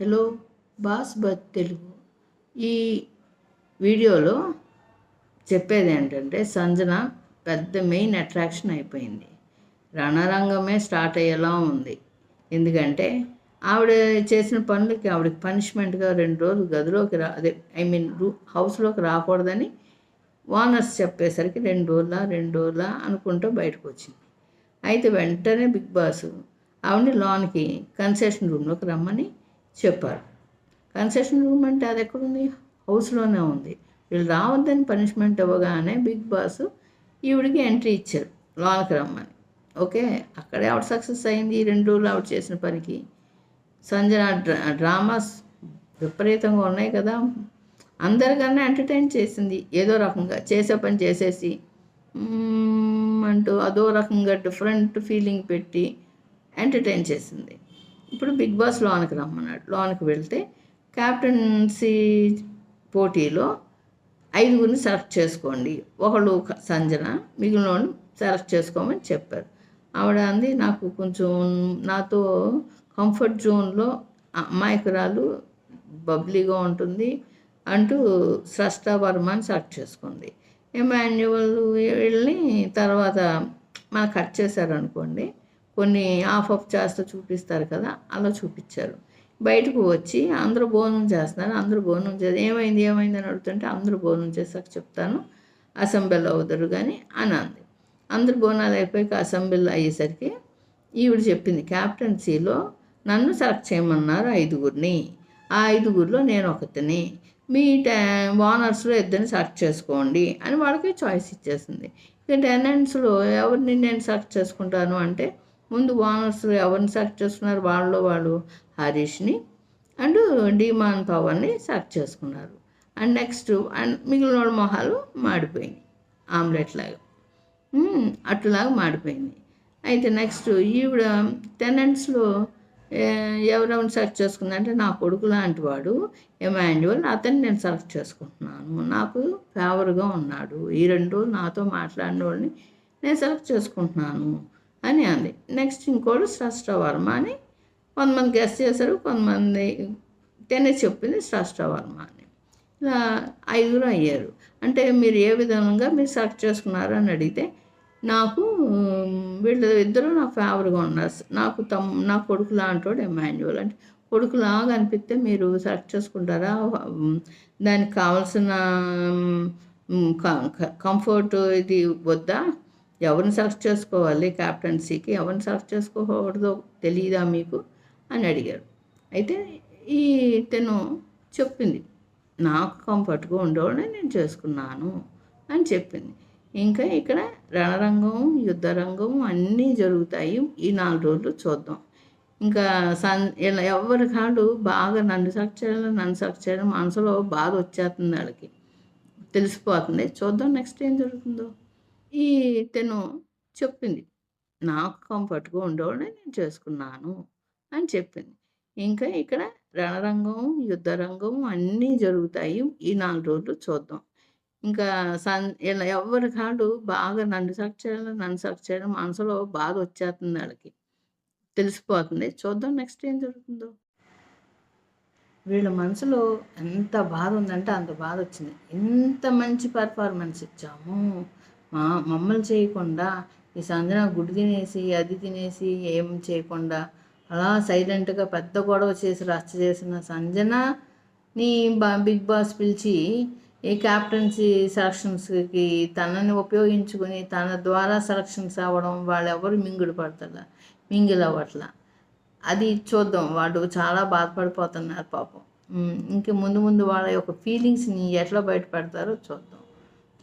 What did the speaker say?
Hello boss బత్ తెలుగు. ఈ వీడియోలో చెప్పేది ఏంటంటే సంజన పెద్ద మెయిన్ అట్రాక్షన్ అయిపోయింది. రణరంగమే స్టార్ట్ అయ్యేలా ఉంది. ఎందుకంటే ఆవిడ చేసిన పనులకి ఆవిడకి పనిష్మెంట్గా రెండు రోజులు గదిలోకి రా అదే ఐ మీన్ రూ హౌస్లోకి రాకూడదని ఓనర్స్ చెప్పేసరికి రెండు రోజుల రెండు రోజుల అనుకుంటూ బయటకు వచ్చింది. అయితే వెంటనే బిగ్ బాస్ ఆవిడని లోన్కి కన్సెషన్ రూమ్లోకి రమ్మని చెప్పారు. కన్సెషన్ రూమ్ అంటే అది ఎక్కడుంది? హౌస్లోనే ఉంది. వీళ్ళు రావద్దని పనిష్మెంట్ ఇవ్వగానే బిగ్ బాస్ ఈవిడికి ఎంట్రీ ఇచ్చారు. లోనకి రమ్మని. ఓకే అక్కడే అవుట్ సక్సెస్ అయింది ఈ రెండు రోజులు అవుట్ చేసిన పనికి. సంజన డ్రా డ్రామాస్ విపరీతంగా ఉన్నాయి కదా. అందరికన్నా ఎంటర్టైన్ చేసింది. ఏదో రకంగా చేసే పని చేసేసి అంటూ అదో రకంగా డిఫరెంట్ ఫీలింగ్ పెట్టి ఎంటర్టైన్ చేసింది. ఇప్పుడు బిగ్ బాస్ లోనికి రమ్మన్నాడు. లోనికి వెళ్తే క్యాప్టెన్సీ పోటీలో ఐదుగురిని సెలెక్ట్ చేసుకోండి. ఒకళ్ళు సంజన మిగిలిన సెలెక్ట్ చేసుకోమని చెప్పారు. ఆవిడ అంది నాకు కొంచెం నాతో కంఫర్ట్ జోన్లో అమాయకురాలు బబ్లీగా ఉంటుంది అంటూ స్రష్ట వర్మని సెలెక్ట్ చేసుకుంది. ఎమాన్యువల్ వీళ్ళని తర్వాత మనం కట్ చేశారనుకోండి కొన్ని ఆఫ్ ఆఫ్ చేస్తూ చూపిస్తారు కదా అలా చూపించారు. బయటకు వచ్చి అందరూ భోజనం చేస్తున్నారు అందరూ భోజనం చేసి ఏమైంది ఏమైంది? అని అడుగుతుంటే అందరూ భోజనం చేశాక చెప్తాను అసెంబ్లీ అవుతారు కానీ అని అంది. అందరు బోనాలు అయిపోయాక అసెంబ్లీ అయ్యేసరికి ఈవిడ చెప్పింది క్యాప్టెన్సీలో నన్ను సెలెక్ట్ చేయమన్నారు ఐదుగురిని ఆ ఐదుగురిలో నేను ఒకతిని మీ టా ఓనర్స్లో ఇద్దరిని సెలెక్ట్ చేసుకోండి అని వాళ్ళకి చాయిస్ ఇచ్చేసింది. ఇక టెనెంట్స్లో ఎవరిని నేను సెలెక్ట్ చేసుకుంటాను? అంటే ముందు ఓనర్స్ ఎవరిని సెలెక్ట్ చేసుకున్నారు? వాళ్ళలో వాళ్ళు హరీష్ని అండ్ డిమాన్ పవన్ని సెలెక్ట్ చేసుకున్నారు. అండ్ నెక్స్ట్ అండ్ మిగిలిన వాళ్ళ మొహాలు మాడిపోయినాయి. ఆమ్లెట్ లాగా అట్లాగా మాడిపోయింది అయితే నెక్స్ట్ ఈవిడ టెనెంట్స్లో ఎవరెవరిని సెలెక్ట్ చేసుకుందంటే నా కొడుకు లాంటి వాడు ఎమాన్యువల్ అతన్ని నేను సెలెక్ట్ చేసుకుంటున్నాను. నాకు ఫేవర్గా ఉన్నాడు. ఈ రెండు నాతో మాట్లాడిన వాళ్ళని నేను సెలెక్ట్ చేసుకుంటున్నాను. అని అంది. నెక్స్ట్ ఇంకోడు స్రష్ట వర్మ అని కొంతమంది గెస్ట్ చేశారు కొంతమంది టెన్నిస్ చెప్పింది స్రష్ట వర్మ అని. ఇలా ఐదుగురు అయ్యారు. అంటే మీరు ఏ విధంగా మీరు సెలెక్ట్ చేసుకున్నారు అని అడిగితే నాకు వీళ్ళు ఇద్దరు నాకు ఫేవర్గా ఉన్నారు నాకు తమ్ నా కొడుకు లాంటోడు ఎమాన్యువల్ అంటే కొడుకులాగా అనిపిస్తే మీరు సెలెక్ట్ చేసుకుంటారా? దానికి కావాల్సిన కంఫర్ట్ ఇది వద్దా? ఎవరిని సెలెక్ట్ చేసుకోవాలి? క్యాప్టెన్సీకి ఎవరిని సెలెక్ట్ చేసుకోకూడదో తెలియదా మీకు? అని అడిగారు అయితే ఈ తను చెప్పింది నాకు కంఫర్ట్గా ఉండేవాడే నేను చేసుకున్నాను అని చెప్పింది. ఇంకా ఇక్కడ రణరంగం యుద్ధరంగం అన్నీ జరుగుతాయి. ఈ నాలుగు రోజులు చూద్దాం. ఇంకా సన్ ఇలా ఎవరి కాళ్ళు బాగా నన్ను సెలెక్ట్ చేయాలి నన్ను సెలెక్ట్ చేయడం మనసులో బాధ వచ్చేస్తుంది వాళ్ళకి. తెలిసిపోతుంది. చూద్దాం నెక్స్ట్ ఏం జరుగుతుందో. ఈ తను చెప్పింది. నాకు కంఫర్ట్గా ఉండేవాడిని నేను చేసుకున్నాను అని చెప్పింది. ఇంకా ఇక్కడ రణరంగం యుద్ధరంగం అన్నీ జరుగుతాయి. ఈ నాలుగు రోజులు చూద్దాం. ఇంకా సన్ ఇలా ఎవరి కాడు బాగా నన్ను సక్ చేయాలి నన్ను సక్ చేయడం మనసులో బాధ వచ్చేస్తుంది వాళ్ళకి తెలిసిపోతుంది. చూద్దాం నెక్స్ట్ ఏం జరుగుతుందో. వీళ్ళ మనసులో ఎంత బాధ ఉందంటే అంత బాధ వచ్చింది. ఎంత మంచి పర్ఫార్మెన్స్ ఇచ్చాము. మమ్మల్ని చేయకుండా ఈ సంజన గుడి తినేసి అది తినేసి ఏం చేయకుండా అలా సైలెంట్గా పెద్ద గొడవ చేసి రచ్చ చేసిన సంజనని బా బిగ్ బాస్ పిలిచి ఈ క్యాప్టెన్సీ సెలక్షన్స్కి తనని ఉపయోగించుకుని తన ద్వారా సెలక్షన్స్ అవ్వడం వాళ్ళు ఎవరు మింగుడు పడతారు మింగిల్ అవ్వట్లా. అది చూద్దాం. వాడు చాలా బాధపడిపోతున్నారు పాపం. ఇంక ముందు ముందు వాళ్ళ యొక్క ఫీలింగ్స్ని ఎట్లా బయటపడతారో చూద్దాం.